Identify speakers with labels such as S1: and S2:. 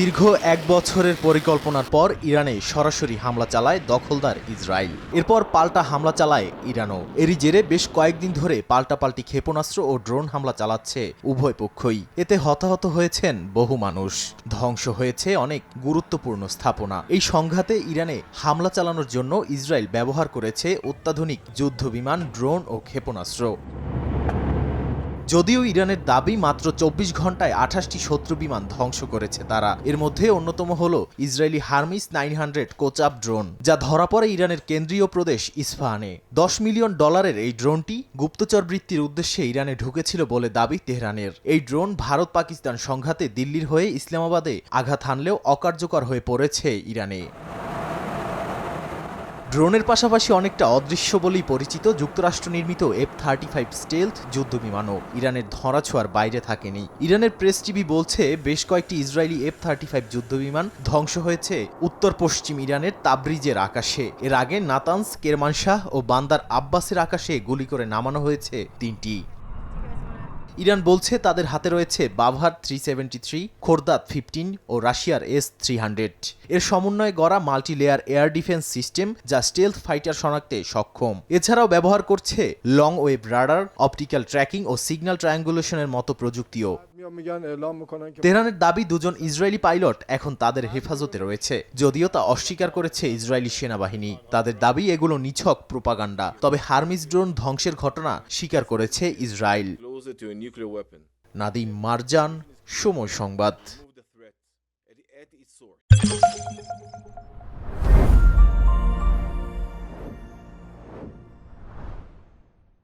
S1: দীর্ঘ এক বছরের পরিকল্পনার পর ইরানে সরাসরি হামলা চালায় দখলদার ইসরায়েল। এরপর পাল্টা হামলা চালায় ইরানও। এরই জেরে বেশ কয়েকদিন ধরে পাল্টাপাল্টি ক্ষেপণাস্ত্র ও ড্রোন হামলা চালাচ্ছে উভয় পক্ষই। এতে হতাহত হয়েছেন বহু মানুষ। ধ্বংস হয়েছে অনেক গুরুত্বপূর্ণ স্থাপনা। এই সংঘাতে ইরানে হামলা চালানোর জন্য ইসরায়েল ব্যবহার করেছে অত্যাধুনিক যুদ্ধ বিমান ড্রোন ও ক্ষেপণাস্ত্র। যদিও ইরানের দাবি মাত্র চব্বিশ ঘন্টায় আঠাশটি শত্রু বিমান ধ্বংস করেছে তারা। এর মধ্যে অন্যতম হল ইসরায়েলি হার্মিস নাইন হান্ড্রেড কোচাপ ড্রোন, যা ধরা পড়ে ইরানের কেন্দ্রীয় প্রদেশ ইস্ফাহানে। দশ মিলিয়ন ডলারের এই ড্রোনটি গুপ্তচর বৃত্তির উদ্দেশ্যে ইরানে ঢুকেছিল বলে দাবি তেহরানের। এই ড্রোন ভারত পাকিস্তান সংঘাতে দিল্লির হয়ে ইসলামাবাদে আঘাত হানলেও অকার্যকর হয়ে পড়েছে ইরানে। ড্রোনের পাশাপাশি অনেকটা অদৃশ্য বলেই পরিচিত যুক্তরাষ্ট্র নির্মিত এফ থার্টি ফাইভ স্টেলথ যুদ্ধ বিমানও ইরানের ধরাছোঁয়ার বাইরে থাকেনি। ইরানের প্রেস টিভি বলছে, বেশ কয়েকটি ইসরায়েলি এফ থার্টি ফাইভ যুদ্ধবিমান ধ্বংস হয়েছে উত্তর পশ্চিম ইরানের তাবরিজের আকাশে। এর আগে নাতানস কেরমানশাহ ও বান্দার আব্বাসের আকাশে গুলি করে নামানো হয়েছে তিনটি। ইরান বলছে তাদের হাতে রয়েছে Bavar three seventy three Khordad fifteen ও রাশিয়ার এস থ্রি হান্ড্রেড। এর সমন্বয়ে গড়া মাল্টিলেয়ার এয়ার ডিফেন্স সিস্টেম যা স্টেলথ ফাইটার শনাক্তে সক্ষম। এছাড়াও ব্যবহার করছে long wave radar, optical tracking ও সিগন্যাল ট্রায়াঙ্গুলেশনের মতো প্রযুক্তিও। তেহরানের দাবি দুজন ইসরায়েলি পাইলট এখন তাদের হেফাজতে রয়েছে। যদিও তা অস্বীকার করেছে ইসরায়েলি সেনাবাহিনী তাদের দাবি এগুলো নিছক প্রোপাগান্ডা। তবে হার্মিস ড্রোন ধ্বংসের ঘটনা স্বীকার করেছে ইসরায়েল। নাদিম মারজান সময় সংবাদ।